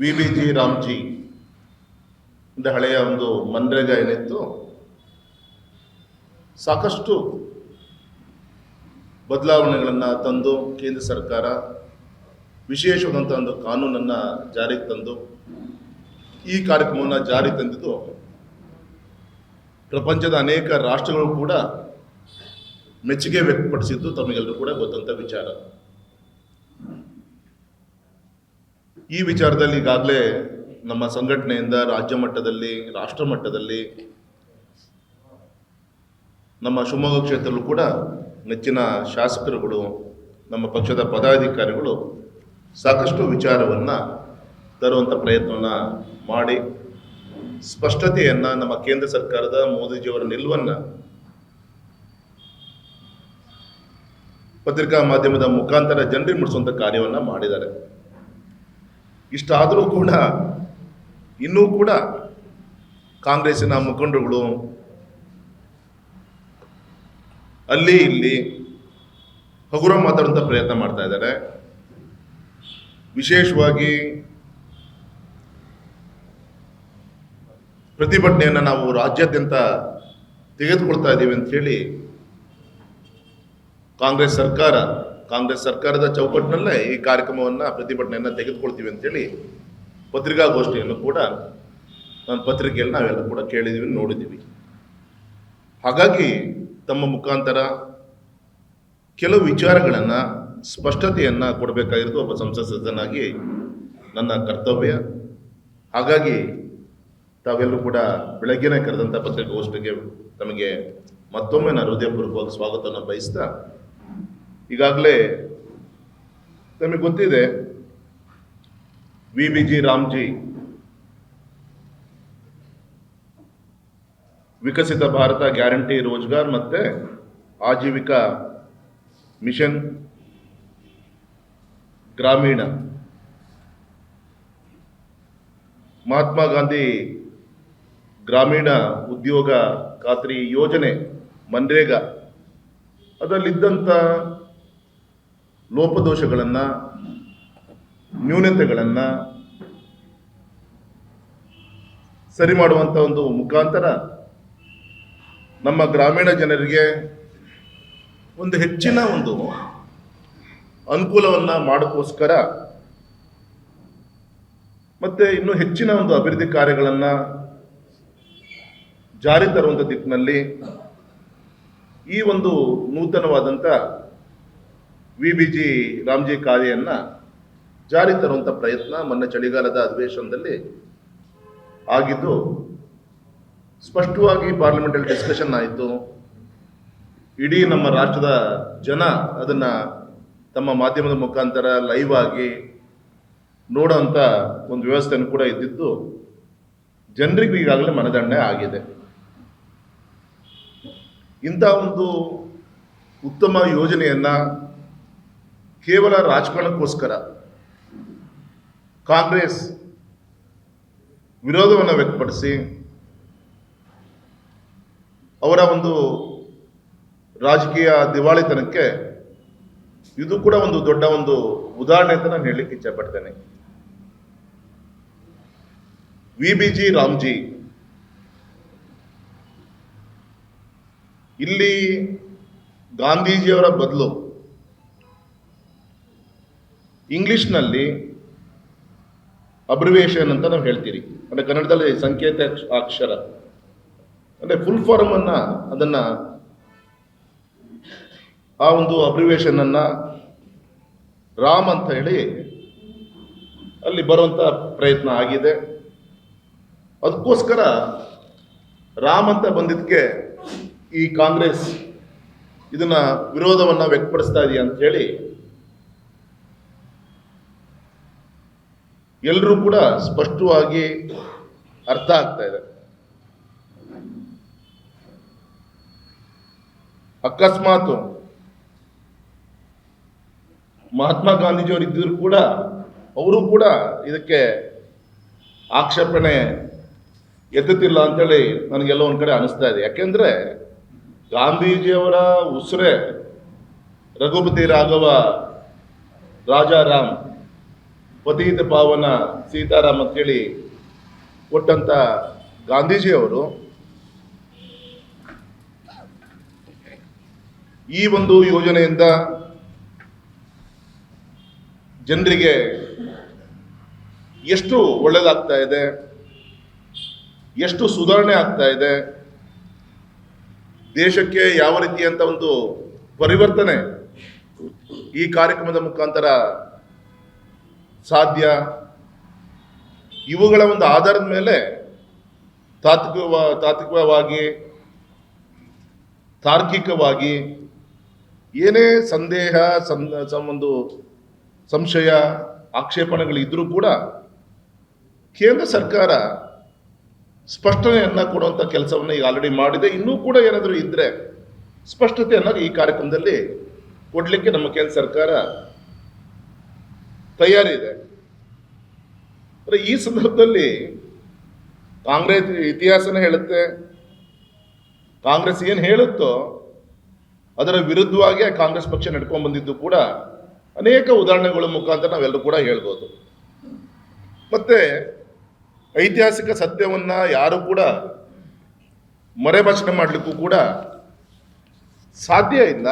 V B G Ramji ಅಂದರೆ ಹಳೆಯ ಒಂದು ಮನ್ರೇಗಾ ಏನಿತ್ತು, ಸಾಕಷ್ಟು ಬದಲಾವಣೆಗಳನ್ನು ತಂದು ಕೇಂದ್ರ ಸರ್ಕಾರ ವಿಶೇಷವಾದಂಥ ಒಂದು ಕಾನೂನನ್ನು ಜಾರಿಗೆ ತಂದು ಈ ಕಾರ್ಯಕ್ರಮವನ್ನು ಜಾರಿ ತಂದಿದ್ದು ಪ್ರಪಂಚದ ಅನೇಕ ರಾಷ್ಟ್ರಗಳು ಕೂಡ ಮೆಚ್ಚುಗೆ ವ್ಯಕ್ತಪಡಿಸಿದ್ದು ತಮಗೆಲ್ಲರೂ ಕೂಡ ಗೊತ್ತಂತ ವಿಚಾರ. ಈ ವಿಚಾರದಲ್ಲಿ ಈಗಾಗಲೇ ನಮ್ಮ ಸಂಘಟನೆಯಿಂದ ರಾಜ್ಯ ಮಟ್ಟದಲ್ಲಿ, ರಾಷ್ಟ್ರ ಮಟ್ಟದಲ್ಲಿ, ನಮ್ಮ ಶಿವಮೊಗ್ಗ ಕ್ಷೇತ್ರದಲ್ಲೂ ಕೂಡ ನೆಚ್ಚಿನ ಶಾಸಕರುಗಳು, ನಮ್ಮ ಪಕ್ಷದ ಪದಾಧಿಕಾರಿಗಳು ಸಾಕಷ್ಟು ವಿಚಾರವನ್ನು ತರುವಂಥ ಪ್ರಯತ್ನವನ್ನು ಮಾಡಿ, ಸ್ಪಷ್ಟತೆಯನ್ನು ನಮ್ಮ ಕೇಂದ್ರ ಸರ್ಕಾರದ ಮೋದಿಜಿಯವರ ನಿಲುವನ್ನು ಪತ್ರಿಕಾ ಮಾಧ್ಯಮದ ಮುಖಾಂತರ ಜನರಿಗೆ ಮುಡಿಸುವಂಥ ಕಾರ್ಯವನ್ನು ಮಾಡಿದ್ದಾರೆ. ಇಷ್ಟಾದರೂ ಕೂಡ ಇನ್ನೂ ಕೂಡ ಕಾಂಗ್ರೆಸ್ಸಿನ ಮುಖಂಡರುಗಳು ಅಲ್ಲಿ ಇಲ್ಲಿ ಹಗುರ ಮಾತಾಡುವಂಥ ಪ್ರಯತ್ನ ಮಾಡ್ತಾ ಇದ್ದಾರೆ. ವಿಶೇಷವಾಗಿ ಪ್ರತಿಭಟನೆಯನ್ನು ನಾವು ರಾಜ್ಯಾದ್ಯಂತ ತೆಗೆದುಕೊಳ್ತಾ ಇದ್ದೀವಿ ಅಂತ ಹೇಳಿ ಕಾಂಗ್ರೆಸ್ ಸರ್ಕಾರ ಕಾಂಗ್ರೆಸ್ ಸರ್ಕಾರದ ಚೌಕಟ್ಟಿನಲ್ಲೇ ಈ ಕಾರ್ಯಕ್ರಮವನ್ನು ಪ್ರತಿಭಟನೆಯನ್ನು ತೆಗೆದುಕೊಳ್ತೀವಿ ಅಂತೇಳಿ ಪತ್ರಿಕಾಗೋಷ್ಠಿಯನ್ನು ಕೂಡ ನನ್ನ ಪತ್ರಿಕೆಯಲ್ಲಿ ನಾವೆಲ್ಲ ಕೂಡ ಕೇಳಿದ್ದೀವಿ ನೋಡಿದ್ದೀವಿ ಹಾಗಾಗಿ ತಮ್ಮ ಮುಖಾಂತರ ಕೆಲವು ವಿಚಾರಗಳನ್ನು ಸ್ಪಷ್ಟತೆಯನ್ನು ಕೊಡಬೇಕಾಗಿರೋದು ಒಬ್ಬ ಸಂಸದ ಸದಸ್ಯನಾಗಿ ನನ್ನ ಕರ್ತವ್ಯ. ಹಾಗಾಗಿ ತಾವೆಲ್ಲರೂ ಕೂಡ ಬೆಳಗ್ಗೆನೇ ಕರೆದಂಥ ಪತ್ರಿಕಾಗೋಷ್ಠಿಗೆ ತಮಗೆ ಮತ್ತೊಮ್ಮೆ ನಾನು ಹೃದಯಪೂರ್ವಕವಾಗಿ ಸ್ವಾಗತವನ್ನು ಬಯಸ್ತಾ ಈಗಾಗಲೇ ನಮಗೆ ಗೊತ್ತಿದೆ V B G Ramji Viksit Bharat guarantee Rozgar ಮತ್ತು ಆಜೀವಿಕ ಮಿಷನ್ ಗ್ರಾಮೀಣ. ಮಹಾತ್ಮ ಗಾಂಧಿ ಗ್ರಾಮೀಣ ಉದ್ಯೋಗ ಖಾತ್ರಿ ಯೋಜನೆ, ಮನ್ರೇಗಾ ಅದರಲ್ಲಿದ್ದಂಥ ಲೋಪದೋಷಗಳನ್ನು, ನ್ಯೂನತೆಗಳನ್ನು ಸರಿ ಮಾಡುವಂಥ ಒಂದು ಮುಖಾಂತರ ನಮ್ಮ ಗ್ರಾಮೀಣ ಜನರಿಗೆ ಒಂದು ಹೆಚ್ಚಿನ ಒಂದು ಅನುಕೂಲವನ್ನು ಮಾಡೋಕ್ಕೋಸ್ಕರ ಮತ್ತು ಇನ್ನೂ ಹೆಚ್ಚಿನ ಒಂದು ಅಭಿವೃದ್ಧಿ ಕಾರ್ಯಗಳನ್ನು ಜಾರಿ ತರುವಂಥ ದಿಕ್ಕಿನಲ್ಲಿ ಈ ಒಂದು ನೂತನವಾದಂಥ ವಿ ಬಿ ಜಿ ರಾಮ್ಜಿ ಕಾರ್ಯವನ್ನು ಜಾರಿ ತರುವಂಥ ಪ್ರಯತ್ನ ಮೊನ್ನೆ ಚಳಿಗಾಲದ ಅಧಿವೇಶನದಲ್ಲಿ ಆಗಿದ್ದು, ಸ್ಪಷ್ಟವಾಗಿ ಪಾರ್ಲಿಮೆಂಟಲ್ಲಿ ಡಿಸ್ಕಷನ್ ಆಯಿತು. ಇಡೀ ನಮ್ಮ ರಾಷ್ಟ್ರದ ಜನ ಅದನ್ನು ತಮ್ಮ ಮಾಧ್ಯಮದ ಮುಖಾಂತರ ಲೈವ್ ಆಗಿ ನೋಡೋಂಥ ಒಂದು ವ್ಯವಸ್ಥೆಯನ್ನು ಕೂಡ ಇದ್ದಿದ್ದು, ಜನರಿಗೂ ಈಗಾಗಲೇ ಮನದಂಡನೆ ಆಗಿದೆ. ಇಂಥ ಒಂದು ಉತ್ತಮ ಯೋಜನೆಯನ್ನು ಕೇವಲ ರಾಜಕಾರಣಕ್ಕೋಸ್ಕರ ಕಾಂಗ್ರೆಸ್ ವಿರೋಧವನ್ನು ವ್ಯಕ್ತಪಡಿಸಿ ಅವರ ಒಂದು ರಾಜಕೀಯ ದಿವಾಳಿತನಕ್ಕೆ ಇದು ಕೂಡ ಒಂದು ದೊಡ್ಡ ಒಂದು ಉದಾಹರಣೆ ಅಂತ ನಾನು ಹೇಳಲಿಕ್ಕೆ ಇಚ್ಛಪಡ್ತೇನೆ. ವಿ ಬಿ ಜಿ ರಾಮ್ಜಿ ಇಲ್ಲಿ ಗಾಂಧೀಜಿಯವರ ಬದಲು ಇಂಗ್ಲಿಷ್ನಲ್ಲಿ ಅಬ್ರಿವೇಷನ್ ಅಂತ ನಾವು ಹೇಳ್ತೀರಿ. ಅಂದರೆ ಕನ್ನಡದಲ್ಲಿ ಸಂಕೇತ ಅಕ್ಷರ. ಅಂದರೆ ಫುಲ್ ಫಾರ್ಮನ್ನು ಅದನ್ನು ಆ ಒಂದು ಅಬ್ರಿವೇಷನನ್ನು ರಾಮ್ ಅಂತ ಹೇಳಿ ಅಲ್ಲಿ ಬರುವಂಥ ಪ್ರಯತ್ನ ಆಗಿದೆ. ಅದಕ್ಕೋಸ್ಕರ ರಾಮ್ ಅಂತ ಬಂದಿದ್ದಕ್ಕೆ ಈ ಕಾಂಗ್ರೆಸ್ ಇದನ್ನ ವಿರೋಧವನ್ನು ವ್ಯಕ್ತಪಡಿಸ್ತಾ ಇದೆಯಾ ಅಂತ ಹೇಳಿ ಎಲ್ಲರೂ ಕೂಡ ಸ್ಪಷ್ಟವಾಗಿ ಅರ್ಥ ಆಗ್ತಾ ಇದೆ. ಅಕಸ್ಮಾತ್ ಮಹಾತ್ಮ ಗಾಂಧೀಜಿಯವರು ಇದ್ದರೂ ಕೂಡ ಅವರು ಕೂಡ ಇದಕ್ಕೆ ಆಕ್ಷೇಪಣೆ ಎತ್ತುತ್ತಿಲ್ಲ ಅಂತೇಳಿ ನನಗೆಲ್ಲ ಒಂದು ಕಡೆ ಅನಿಸ್ತಾ ಇದೆ. ಯಾಕೆಂದ್ರೆ ಗಾಂಧೀಜಿಯವರ ಉಸಿರೇ ರಘುಪತಿ ರಾಘವ ರಾಜಾರಾಮ್ ಪತೀತ ಪಾವನ ಸೀತಾರಾಮ್ ಕೊಟ್ಟಂತ ಗಾಂಧೀಜಿಯವರು ಈ ಒಂದು ಯೋಜನೆಯಿಂದ ಜನರಿಗೆ ಎಷ್ಟು ಒಳ್ಳೆಯದಾಗ್ತಾ ಇದೆ, ಎಷ್ಟು ಸುಧಾರಣೆ ಆಗ್ತಾ ಇದೆ, ದೇಶಕ್ಕೆ ಯಾವ ರೀತಿಯಂಥ ಒಂದು ಪರಿವರ್ತನೆ ಈ ಕಾರ್ಯಕ್ರಮದ ಮುಖಾಂತರ ಸಾಧ್ಯ? ಇವುಗಳ ಒಂದು ಆಧಾರದ ಮೇಲೆ ತಾತ್ವಿಕ ತಾತ್ವಿಕವಾಗಿ, ತಾರ್ಕಿಕವಾಗಿ ಏನೇ ಸಂದೇಹ ಒಂದು ಸಂಶಯ ಆಕ್ಷೇಪಣೆಗಳಿದ್ದರೂ ಕೂಡ ಕೇಂದ್ರ ಸರ್ಕಾರ ಸ್ಪಷ್ಟನೆಯನ್ನ ಕೊಡುವಂಥ ಕೆಲಸವನ್ನು ಈಗ ಆಲ್ರೆಡಿ ಮಾಡಿದೆ. ಇನ್ನೂ ಕೂಡ ಏನಾದರೂ ಇದ್ದರೆ ಸ್ಪಷ್ಟತೆಯನ್ನು ಈ ಕಾರ್ಯಕ್ರಮದಲ್ಲಿ ಕೊಡಲಿಕ್ಕೆ ನಮ್ಮ ಕೇಂದ್ರ ಸರ್ಕಾರ ತಯಾರಿ ಅಂದರೆ ಈ ಸಂದರ್ಭದಲ್ಲಿ ಕಾಂಗ್ರೆಸ್ ಇತಿಹಾಸನೇ ಹೇಳುತ್ತೆ. ಕಾಂಗ್ರೆಸ್ ಏನು ಹೇಳುತ್ತೋ ಅದರ ವಿರುದ್ಧವಾಗಿ ಕಾಂಗ್ರೆಸ್ ಪಕ್ಷ ನಡ್ಕೊಂಡು ಬಂದಿದ್ದು ಕೂಡ ಅನೇಕ ಉದಾಹರಣೆಗಳ ಮುಖಾಂತರ ನಾವೆಲ್ಲರೂ ಕೂಡ ಹೇಳ್ಬೋದು. ಮತ್ತೆ ಐತಿಹಾಸಿಕ ಸತ್ಯವನ್ನ ಯಾರು ಕೂಡ ಮರೆಭಾಷಣೆ ಮಾಡಲಿಕ್ಕೂ ಕೂಡ ಸಾಧ್ಯ ಇಲ್ಲ.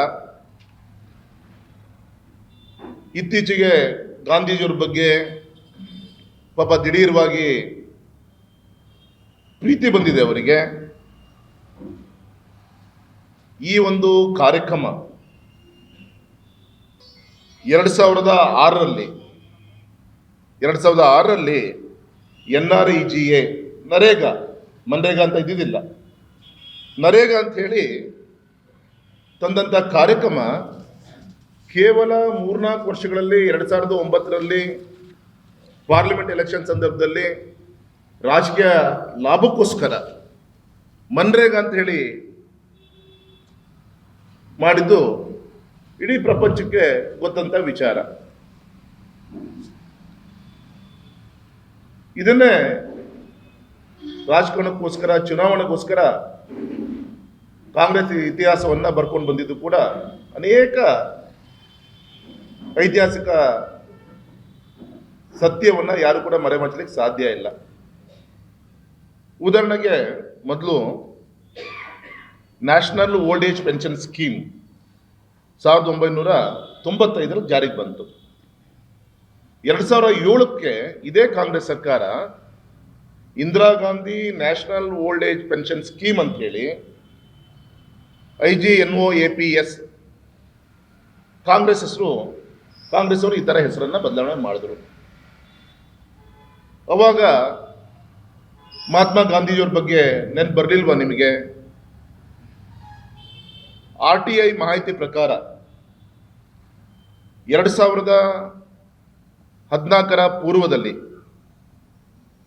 ಇತ್ತೀಚೆಗೆ ಗಾಂಧೀಜಿಯವ್ರ ಬಗ್ಗೆ ಪಾಪ ದಿಢೀರ್ವಾಗಿ ಪ್ರೀತಿ ಬಂದಿದೆ ಅವರಿಗೆ. ಈ ಒಂದು ಕಾರ್ಯಕ್ರಮ ಎರಡು ಸಾವಿರದ ಆರರಲ್ಲಿ, ಎರಡು ಸಾವಿರದ ಆರರಲ್ಲಿ N R E G A, NREGA, MNREGA ಅಂತ ಇದ್ದಿದ್ದಿಲ್ಲ. ನರೇಗಾ ಅಂತ ಹೇಳಿ ತಂದಂಥ ಕಾರ್ಯಕ್ರಮ ಕೇವಲ ಮೂರ್ನಾಲ್ಕು ವರ್ಷಗಳಲ್ಲಿ, ಎರಡು ಸಾವಿರದ ಒಂಬತ್ತರಲ್ಲಿ ಪಾರ್ಲಿಮೆಂಟ್ ಎಲೆಕ್ಷನ್ ಸಂದರ್ಭದಲ್ಲಿ ರಾಜಕೀಯ ಲಾಭಕ್ಕೋಸ್ಕರ ಮನ್ರೇಗಾ ಅಂತ ಹೇಳಿ ಮಾಡಿದ್ದು ಇಡೀ ಪ್ರಪಂಚಕ್ಕೆ ಗೊತ್ತಂತ ವಿಚಾರ. ಇದನ್ನೇ ರಾಜಕಾರಣಕ್ಕೋಸ್ಕರ, ಚುನಾವಣೆಗೋಸ್ಕರ ಕಾಂಗ್ರೆಸ್ ಇತಿಹಾಸವನ್ನ ಬರ್ಕೊಂಡು ಬಂದಿದ್ದು ಕೂಡ ಅನೇಕ ಐತಿಹಾಸಿಕ ಸತ್ಯವನ್ನ ಯಾರು ಕೂಡ ಮರೆಮಾಚಲಿಕ್ಕೆ ಸಾಧ್ಯ ಇಲ್ಲ. ಉದಾಹರಣೆಗೆ ಮೊದಲು national old age pension scheme ಸಾವಿರದ ಒಂಬೈನೂರ ತೊಂಬತ್ತೈದರಲ್ಲಿ ಜಾರಿಗೆ ಬಂತು. ಎರಡು ಸಾವಿರ ಏಳಕ್ಕೆ ಇದೇ ಕಾಂಗ್ರೆಸ್ ಸರ್ಕಾರ Indira Gandhi national old age pension scheme ಅಂತ ಹೇಳಿ I G N O A P S Congress ಹೆಸರು ಕಾಂಗ್ರೆಸ್ ಅವರು ಈ ಥರ ಹೆಸರನ್ನ ಬದಲಾವಣೆ ಮಾಡಿದ್ರು. ಅವಾಗ ಮಹಾತ್ಮ ಗಾಂಧೀಜಿಯವ್ರ ಬಗ್ಗೆ ನೆನ್ಪು ಬರಲಿಲ್ವಾ ನಿಮಗೆ? ಆರ್ ಟಿ ಐ ಮಾಹಿತಿ ಪ್ರಕಾರ ಎರಡು ಸಾವಿರದ ಹದಿನಾಲ್ಕರ ಪೂರ್ವದಲ್ಲಿ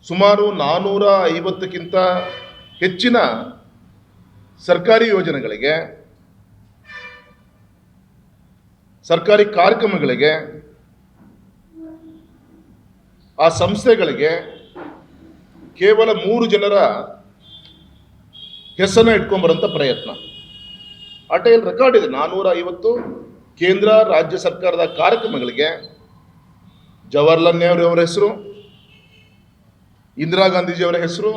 ಸುಮಾರು ನಾನ್ನೂರ ಐವತ್ತಕ್ಕಿಂತ ಹೆಚ್ಚಿನ ಸರ್ಕಾರಿ ಯೋಜನೆಗಳಿಗೆ ಸರ್ಕಾರಿ ಕಾರ್ಯಕ್ರಮಗಳಿಗೆ, ಆ ಸಂಸ್ಥೆಗಳಿಗೆ ಕೇವಲ ಮೂರು ಜನರ ಹೆಸರನ್ನ ಇಟ್ಕೊಂಬರೋಂಥ ಪ್ರಯತ್ನ. ಆ ಟೈಲ್ ರೆಕಾರ್ಡ್ ಇದೆ. ನಾನ್ನೂರ ಐವತ್ತು ಕೇಂದ್ರ, ರಾಜ್ಯ ಸರ್ಕಾರದ ಕಾರ್ಯಕ್ರಮಗಳಿಗೆ ಜವಾಹರ್ಲಾಲ್ ನೆಹರು ಅವರ ಹೆಸರು, ಇಂದಿರಾ ಗಾಂಧೀಜಿಯವರ ಹೆಸರು,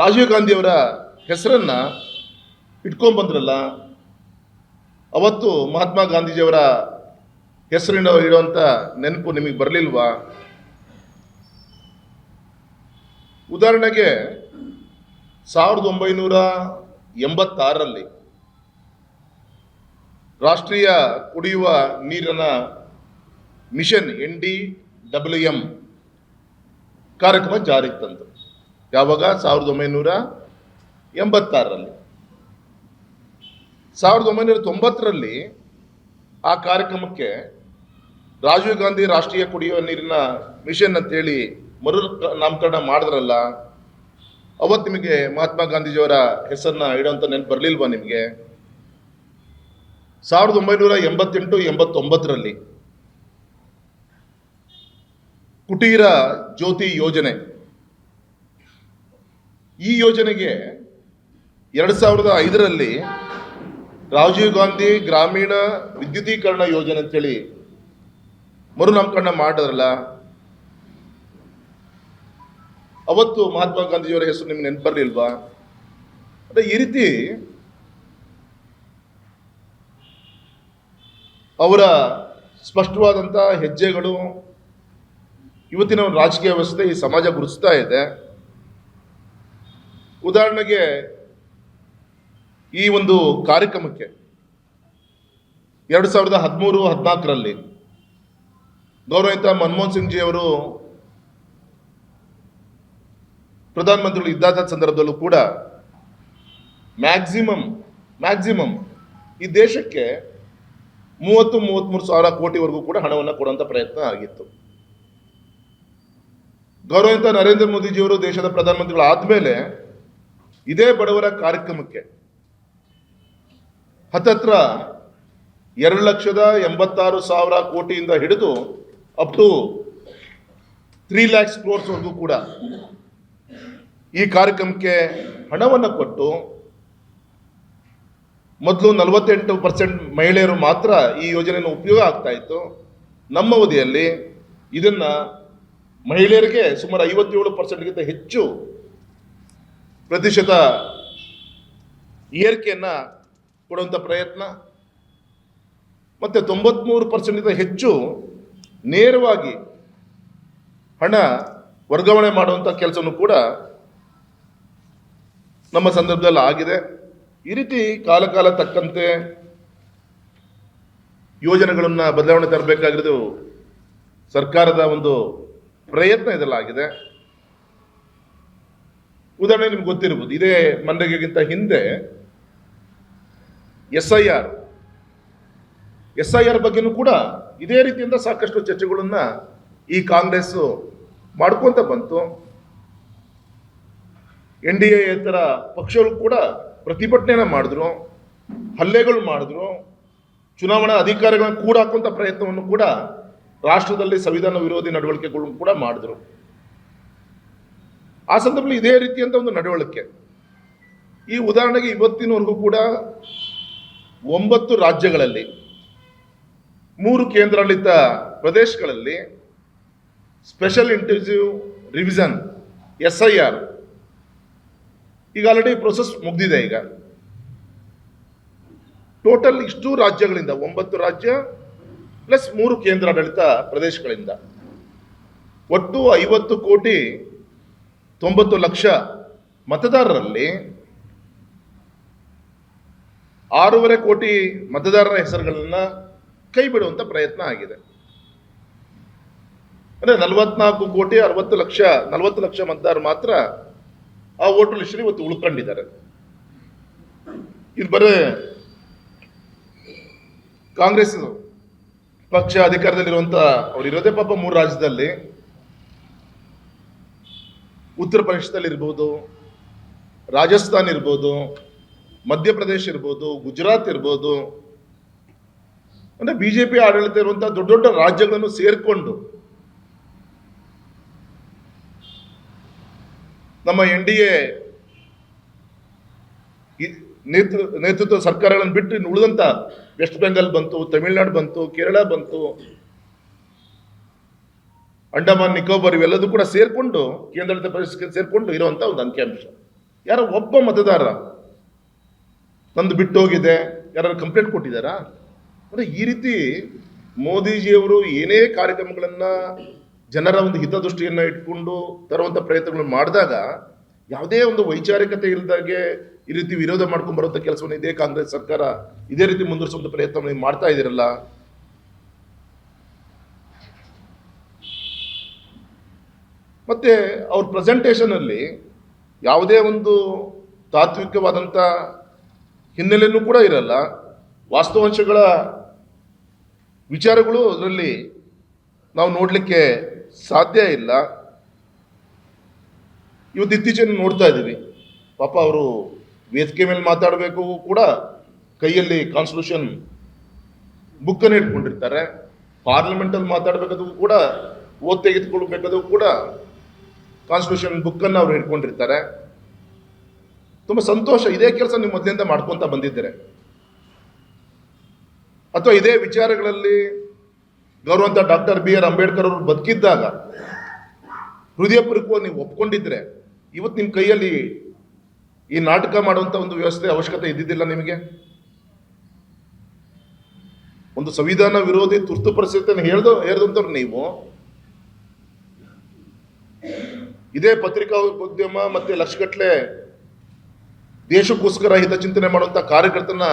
ರಾಜೀವ್ ಗಾಂಧಿಯವರ ಹೆಸರನ್ನು ಇಟ್ಕೊಂಡ್ಬಂದ್ರಲ್ಲ ಅವತ್ತು ಮಹಾತ್ಮ ಗಾಂಧೀಜಿಯವರ ಹೆಸರಿನ ಇಡುವಂಥ ನೆನಪು ನಿಮಗೆ ಬರಲಿಲ್ವಾ? ಉದಾಹರಣೆಗೆ ಸಾವಿರದ ಒಂಬೈನೂರ ಎಂಬತ್ತಾರರಲ್ಲಿ ರಾಷ್ಟ್ರೀಯ ಕುಡಿಯುವ ನೀರಿನ mission N D W M ಕಾರ್ಯಕ್ರಮ ಜಾರಿಗೆ ತಂತು ಯಾವಾಗ? ಸಾವಿರದ ಒಂಬೈನೂರ ಎಂಬತ್ತಾರರಲ್ಲಿ. ಸಾವಿರದ ಒಂಬೈನೂರ ತೊಂಬತ್ತರಲ್ಲಿ ಆ ಕಾರ್ಯಕ್ರಮಕ್ಕೆ ರಾಜೀವ್ ಗಾಂಧಿ ರಾಷ್ಟ್ರೀಯ ಕುಡಿಯುವ ನೀರಿನ ಮಿಷನ್ ಅಂತೇಳಿ ಮರು ನಾಮಕರಣ ಮಾಡಿದ್ರಲ್ಲ, ಅವತ್ತು ನಿಮಗೆ ಮಹಾತ್ಮ ಗಾಂಧೀಜಿಯವರ ಹೆಸರನ್ನ ಇಡುವಂಥ ನೆನಪು ಬರಲಿಲ್ವಾ ನಿಮಗೆ? ಸಾವಿರದ ಒಂಬೈನೂರ ಎಂಬತ್ತೆಂಟು ಎಂಬತ್ತೊಂಬತ್ತರಲ್ಲಿ ಕುಟೀರ ಜ್ಯೋತಿ ಯೋಜನೆ. ಈ ಯೋಜನೆಗೆ ಎರಡು ಸಾವಿರದ ಐದರಲ್ಲಿ ರಾಜೀವ್ ಗಾಂಧಿ ಗ್ರಾಮೀಣ ವಿದ್ಯುದೀಕರಣ ಯೋಜನೆ ಅಂತೇಳಿ ಮರುನಾಮಕರಣ ಮಾಡಿದ್ರಲ್ಲ, ಅವತ್ತು ಮಹಾತ್ಮ ಗಾಂಧೀಜಿಯವರ ಹೆಸರು ನಿಮ್ಗೆ ನೆನಪರ್ಲಿಲ್ವಾ ಅಂದ್ರೆ ಈ ರೀತಿ ಅವರ ಸ್ಪಷ್ಟವಾದಂಥ ಹೆಜ್ಜೆಗಳು ಇವತ್ತಿನ ಒಂದು ರಾಜಕೀಯ ವ್ಯವಸ್ಥೆ ಈ ಸಮಾಜ ಗುರುತಿಸ್ತಾ ಇದೆ. ಉದಾಹರಣೆಗೆ ಈ ಒಂದು ಕಾರ್ಯಕ್ರಮಕ್ಕೆ ಎರಡು ಸಾವಿರದ ಹದಿಮೂರು ಹದಿನಾಲ್ಕರಲ್ಲಿ ಗೌರವಿತ ಮನಮೋಹನ್ ಸಿಂಗ್ ಜಿಯವರು ಪ್ರಧಾನಮಂತ್ರಿಗಳು ಇದ್ದಾದ ಸಂದರ್ಭದಲ್ಲೂ ಕೂಡ ಮ್ಯಾಕ್ಸಿಮಮ್ ಮ್ಯಾಕ್ಸಿಮಮ್ ಈ ದೇಶಕ್ಕೆ ಮೂವತ್ತು ಮೂವತ್ತ್ಮೂರು ಸಾವಿರ ಕೋಟಿವರೆಗೂ ಕೂಡ ಹಣವನ್ನು ಕೊಡುವಂಥ ಪ್ರಯತ್ನ ಆಗಿತ್ತು. ಗೌರವಿತ ನರೇಂದ್ರ ಮೋದಿಜಿಯವರು ದೇಶದ ಪ್ರಧಾನಮಂತ್ರಿಗಳು ಆದಮೇಲೆ ಇದೇ ಬಡವರ ಕಾರ್ಯಕ್ರಮಕ್ಕೆ ಹತ್ತತ್ರ ಎರಡು ಲಕ್ಷದ ಎಂಬತ್ತಾರು ಸಾವಿರ ಕೋಟಿಯಿಂದ ಹಿಡಿದು ಅಪ್ ಟು ತ್ರೀ ಲ್ಯಾಕ್ಸ್ ಕ್ರೋರ್ಸ್ವರೆಗೂ ಕೂಡ ಈ ಕಾರ್ಯಕ್ರಮಕ್ಕೆ ಹಣವನ್ನು ಕೊಟ್ಟು ಮೊದಲು ನಲವತ್ತೆಂಟು ಪರ್ಸೆಂಟ್ ಮಹಿಳೆಯರು ಮಾತ್ರ ಈ ಯೋಜನೆಯನ್ನು ಉಪಯೋಗ ಆಗ್ತಾ ಇತ್ತು. ನಮ್ಮ ಅವಧಿಯಲ್ಲಿ ಇದನ್ನು ಮಹಿಳೆಯರಿಗೆ ಸುಮಾರು ಐವತ್ತೇಳು ಪರ್ಸೆಂಟ್ಗಿಂತ ಹೆಚ್ಚು ಪ್ರತಿಶತ ಏರಿಕೆಯನ್ನ ಕೊಡುವಂಥ ಪ್ರಯತ್ನ. ಮತ್ತು ತೊಂಬತ್ತ್ಮೂರು ಪರ್ಸೆಂಟಿಂದ ಹೆಚ್ಚು ನೇರವಾಗಿ ಹಣ ವರ್ಗಾವಣೆ ಮಾಡುವಂಥ ಕೆಲಸವನ್ನು ಕೂಡ ನಮ್ಮ ಸಂದರ್ಭದಲ್ಲಿ ಆಗಿದೆ. ಈ ರೀತಿ ಕಾಲ ತಕ್ಕಂತೆ ಯೋಜನೆಗಳನ್ನು ಬದಲಾವಣೆ ತರಬೇಕಾಗಿರೋದು ಸರ್ಕಾರದ ಒಂದು ಪ್ರಯತ್ನ ಇದೆಲ್ಲಾಗಿದೆ ಉದಾಹರಣೆ ನಿಮ್ಗೆ ಗೊತ್ತಿರ್ಬೋದು, ಇದೇ ಮನರೇಗಿಂತ ಹಿಂದೆ S I R S I R ಬಗ್ಗೆನೂ ಕೂಡ ಇದೇ ರೀತಿಯಿಂದ ಸಾಕಷ್ಟು ಚರ್ಚೆಗಳನ್ನು ಈ ಕಾಂಗ್ರೆಸ್ ಮಾಡ್ಕೊಂತ ಬಂತು. ಎನ್ ಡಿ ಎ ಇತರ ಪಕ್ಷಗಳು ಕೂಡ ಪ್ರತಿಭಟನೆನ ಮಾಡಿದ್ರು, ಹಲ್ಲೆಗಳು ಮಾಡಿದ್ರು, ಚುನಾವಣಾ ಅಧಿಕಾರಿಗಳನ್ನ ಕೂಡ ಹಾಕುವಂಥ ಪ್ರಯತ್ನವನ್ನು ಕೂಡ ರಾಷ್ಟ್ರದಲ್ಲಿ ಸಂವಿಧಾನ ವಿರೋಧಿ ನಡವಳಿಕೆಗಳನ್ನು ಕೂಡ ಮಾಡಿದ್ರು. ಆ ಸಂದರ್ಭದಲ್ಲಿ ಇದೇ ರೀತಿಯಂತ ಒಂದು ನಡವಳಿಕೆ. ಈ ಉದಾಹರಣೆಗೆ ಇವತ್ತಿನವರೆಗೂ ಕೂಡ ಒಂಬತ್ತು ರಾಜ್ಯಗಳಲ್ಲಿ, ಮೂರು ಕೇಂದ್ರಾಡಳಿತ ಪ್ರದೇಶಗಳಲ್ಲಿ special intensive revision S I R ಈಗ ಆಲ್ರೆಡಿ ಪ್ರೊಸೆಸ್ ಮುಗಿದಿದೆ ಈಗ. ಟೋಟಲ್ ಇಷ್ಟು ರಾಜ್ಯಗಳಿಂದ, ಒಂಬತ್ತು ರಾಜ್ಯ ಪ್ಲಸ್ ಮೂರು ಕೇಂದ್ರಾಡಳಿತ ಪ್ರದೇಶಗಳಿಂದ ಒಟ್ಟು ಐವತ್ತು ಕೋಟಿ ತೊಂಬತ್ತು ಲಕ್ಷ ಮತದಾರರಲ್ಲಿ ಆರೂವರೆ ಕೋಟಿ ಮತದಾರರ ಹೆಸರುಗಳನ್ನ ಕೈ ಬಿಡುವಂತ ಪ್ರಯತ್ನ ಆಗಿದೆ. ಅಂದ್ರೆ ನಲವತ್ನಾಲ್ಕು ಕೋಟಿ ಅರವತ್ತು ಲಕ್ಷ, ನಲವತ್ತು ಲಕ್ಷ ಮತದಾರರು ಮಾತ್ರ ಆ ವೋಟರ್ ಲಿಸ್ಟ್ ಇವತ್ತು ಉಳ್ಕೊಂಡಿದ್ದಾರೆ. ಇದು ಬರೇ ಕಾಂಗ್ರೆಸ್ ಪಕ್ಷ ಅಧಿಕಾರದಲ್ಲಿರುವಂತ ಅವ್ರು ಇರೋದೇ ಪಾಪ ಮೂರು ರಾಜ್ಯದಲ್ಲಿ. ಉತ್ತರ ಪ್ರದೇಶದಲ್ಲಿ ಇರ್ಬೋದು, ರಾಜಸ್ಥಾನ್ ಇರ್ಬೋದು ಮಧ್ಯಪ್ರದೇಶ ಇರ್ಬೋದು, ಗುಜರಾತ್ ಇರ್ಬೋದು, ಅಂದ್ರೆ ಪಿ ಆಡಳಿತ ಇರುವಂತಹ ದೊಡ್ಡ ದೊಡ್ಡ ರಾಜ್ಯಗಳನ್ನು ಸೇರ್ಕೊಂಡು ನಮ್ಮ ಎನ್ ಡಿ ಎ ನೇತೃ, ನೇತೃತ್ವ ಸರ್ಕಾರಗಳನ್ನು ಬಿಟ್ಟು ಇನ್ನು ಉಳಿದಂತ ವೆಸ್ಟ್ ಬೆಂಗಾಲ್ ಬಂತು, ತಮಿಳುನಾಡು ಬಂತು, ಕೇರಳ ಬಂತು, ಅಂಡಮಾನ್, ನಿಕೋಬಾರ್ ಇವೆಲ್ಲದೂ ಕೂಡ ಸೇರ್ಕೊಂಡು, ಕೇಂದ್ರಾಡಳಿತ ಪ್ರದೇಶಕ್ಕೆ ಸೇರ್ಕೊಂಡು ಇರುವಂತ ಒಂದು ಅಂಕಿಅಂಶ. ಯಾರೋ ಒಬ್ಬ ಮತದಾರ ನಂದು ಬಿಟ್ಟು ಹೋಗಿದೆ ಯಾರು ಕಂಪ್ಲೇಂಟ್ ಕೊಟ್ಟಿದ್ದಾರಾ? ಅಂದ್ರೆ ಈ ರೀತಿ ಮೋದಿಜಿಯವರು ಏನೇ ಕಾರ್ಯಕ್ರಮಗಳನ್ನು ಜನರ ಒಂದು ಹಿತದೃಷ್ಟಿಯನ್ನು ಇಟ್ಕೊಂಡು ತರುವಂಥ ಪ್ರಯತ್ನಗಳನ್ನು ಮಾಡಿದಾಗ ಯಾವುದೇ ಒಂದು ವೈಚಾರಿಕತೆ ಇಲ್ಲದಾಗೆ ಈ ರೀತಿ ವಿರೋಧ ಮಾಡ್ಕೊಂಡು ಬರುವಂಥ ಕೆಲಸವನ್ನು ಇದೇ ಕಾಂಗ್ರೆಸ್ ಸರ್ಕಾರ ಇದೇ ರೀತಿ ಮುಂದುವರಿಸುವಂತ ಪ್ರಯತ್ನವನ್ನು ನೀವು ಮಾಡ್ತಾ ಇದ್ದೀರಲ್ಲ? ಮತ್ತೆ ಅವ್ರ ಪ್ರೆಸೆಂಟೇಷನಲ್ಲಿ ಯಾವುದೇ ಒಂದು ತಾತ್ವಿಕವಾದಂಥ ಹಿನ್ನೆಲೆಯೂ ಕೂಡ ಇರಲ್ಲ. ವಾಸ್ತವಾಂಶಗಳ ವಿಚಾರಗಳು ಅದರಲ್ಲಿ ನಾವು ನೋಡಲಿಕ್ಕೆ ಸಾಧ್ಯ ಇಲ್ಲ. ಇವತ್ತು ಇತ್ತೀಚೆಗೆ ನೋಡ್ತಾ ಇದ್ದೀವಿ. ಪಾಪ ಅವರು ವೇದಿಕೆ ಮೇಲೆ ಮಾತಾಡಬೇಕು ಕೂಡ ಕೈಯಲ್ಲಿ ಕಾನ್ಸ್ಟಿಟ್ಯೂಷನ್ ಬುಕ್ಕನ್ನು ಇಟ್ಕೊಂಡಿರ್ತಾರೆ. ಪಾರ್ಲಿಮೆಂಟಲ್ಲಿ ಮಾತಾಡಬೇಕಾದ್ರೂ ಕೂಡ ಓದ್ ತೆಗೆದುಕೊಳ್ಬೇಕಾದ್ರೂ ಕೂಡ ಕಾನ್ಸ್ಟಿಟ್ಯೂಷನ್ ಬುಕ್ಕನ್ನು ಅವ್ರು ಇಟ್ಕೊಂಡಿರ್ತಾರೆ. ತುಂಬ ಸಂತೋಷ. ಇದೇ ಕೆಲಸ ನೀವು ಮೊದಲಿಂದ ಮಾಡ್ಕೊತ ಬಂದಿದ್ದೀರಿ. ಅಥವಾ ಇದೇ ವಿಚಾರಗಳಲ್ಲಿ ಗೌರವಂತ ಡಾಕ್ಟರ್ ಬಿ ಆರ್ ಅಂಬೇಡ್ಕರ್ ಅವರು ಬದುಕಿದ್ದಾಗ ಹೃದಯಪೂರ್ವಕವಾಗಿ ನೀವು ಒಪ್ಕೊಂಡಿದ್ರೆ ಇವತ್ತು ನಿಮ್ಮ ಕೈಯಲ್ಲಿ ಈ ನಾಟಕ ಮಾಡುವಂತ ಒಂದು ವ್ಯವಸ್ಥೆ ಅವಶ್ಯಕತೆ ಇದ್ದಿದ್ದಿಲ್ಲ ನಿಮಗೆ? ಒಂದು ಸಂವಿಧಾನ ವಿರೋಧಿ ತುರ್ತು ಪರಿಸ್ಥಿತಿಯನ್ನು ಹೇಳ್ದು ಹೇರಿದಂಥವ್ರು ನೀವು. ಇದೇ ಪತ್ರಿಕಾ ಉದ್ಯಮ ಮತ್ತೆ ಲಕ್ಷಗಟ್ಟಲೆ ದೇಶಕ್ಕೋಸ್ಕರ ಹಿತಚಿಂತನೆ ಮಾಡುವಂಥ ಕಾರ್ಯಕರ್ತನ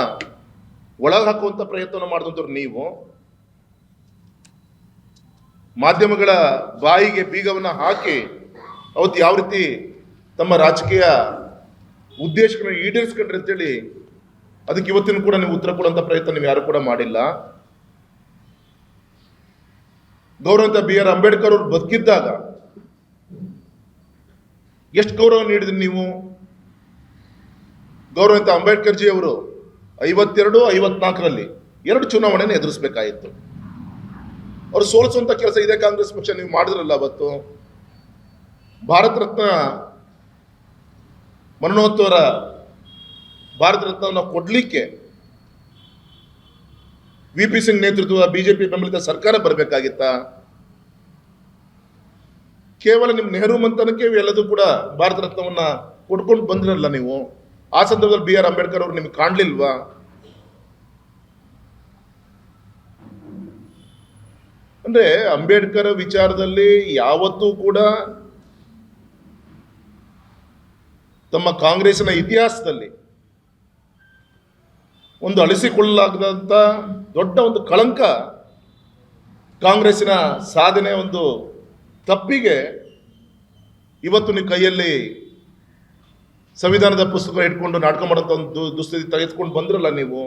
ಒಳಗೆ ಹಾಕುವಂತ ಪ್ರಯತ್ನ ಮಾಡಿದಂಥವ್ರು ನೀವು. ಮಾಧ್ಯಮಗಳ ಬಾಯಿಗೆ ಬೀಗವನ್ನ ಹಾಕಿ ಅವತ್ತು ಯಾವ ರೀತಿ ತಮ್ಮ ರಾಜಕೀಯ ಉದ್ದೇಶಗಳನ್ನ ಈಡೇರಿಸ್ಕೊಂಡ್ರಿ ಅಂತೇಳಿ ಅದಕ್ಕೆ ಇವತ್ತಿನ ಕೂಡ ನೀವು ಉತ್ತರ ಕೊಡುವಂಥ ಪ್ರಯತ್ನ ನೀವು ಯಾರು ಕೂಡ ಮಾಡಿಲ್ಲ. ಗೌರವಂತ ಬಿ ಆರ್ ಅಂಬೇಡ್ಕರ್ ಅವರು ಬದುಕಿದ್ದಾಗ ಎಷ್ಟು ಗೌರವ ನೀಡಿದ್ರಿ ನೀವು? ಗೌರವಂತ ಅಂಬೇಡ್ಕರ್ ಜಿ ಅವರು ಐವತ್ತೆರಡು, ಐವತ್ನಾಲ್ಕರಲ್ಲಿ ಎರಡು ಚುನಾವಣೆಯನ್ನು ಎದುರಿಸಬೇಕಾಯಿತು. ಅವರು ಸೋಲಿಸುವಂಥ ಕೆಲಸ ಇದೆ ಕಾಂಗ್ರೆಸ್ ಪಕ್ಷ, ನೀವು ಮಾಡಿದ್ರಲ್ಲ ಅವತ್ತು. ಭಾರತ ರತ್ನ ಮರಣೋತ್ತರ ಭಾರತ ರತ್ನವನ್ನು ಕೊಡ್ಲಿಕ್ಕೆ ವಿ ಪಿ ಸಿಂಗ್ ನೇತೃತ್ವದ ಬಿಜೆಪಿ ಬೆಂಬಲಿತ ಸರ್ಕಾರ ಬರಬೇಕಾಗಿತ್ತ? ಕೇವಲ ನಿಮ್ಮ ನೆಹರು ಮಂತನಕ್ಕೆ ಎಲ್ಲದೂ ಕೂಡ ಭಾರತ ರತ್ನವನ್ನು ಕೊಡ್ಕೊಂಡು ಬಂದಿರಲ್ಲ ನೀವು? ಆ ಸಂದರ್ಭದಲ್ಲಿ ಬಿ ಆರ್ ಅಂಬೇಡ್ಕರ್ ಅವರು ನಿಮ್ಗೆ ಕಾಣ್ಲಿಲ್ವಾ? ಅಂದ್ರೆ ಅಂಬೇಡ್ಕರ್ ವಿಚಾರದಲ್ಲಿ ಯಾವತ್ತೂ ಕೂಡ ತಮ್ಮ ಕಾಂಗ್ರೆಸ್ನ ಇತಿಹಾಸದಲ್ಲಿ ಒಂದು ಅಳಿಸಿಕೊಳ್ಳಲಾಗದಂತ ದೊಡ್ಡ ಒಂದು ಕಳಂಕ ಕಾಂಗ್ರೆಸ್ಸಿನ ಸಾಧನೆ ಒಂದು ತಪ್ಪಿಗೆ ಇವತ್ತು ನಿಮ್ಮ ಕೈಯಲ್ಲಿ ಸಂವಿಧಾನದ ಪುಸ್ತಕ ಇಟ್ಕೊಂಡು ನಾಟಕ ಮಾಡೋಂಥ ಒಂದು ದುಸ್ಥಿತಿ ತೆಗೆದುಕೊಂಡು ಬಂದ್ರಲ್ಲ ನೀವು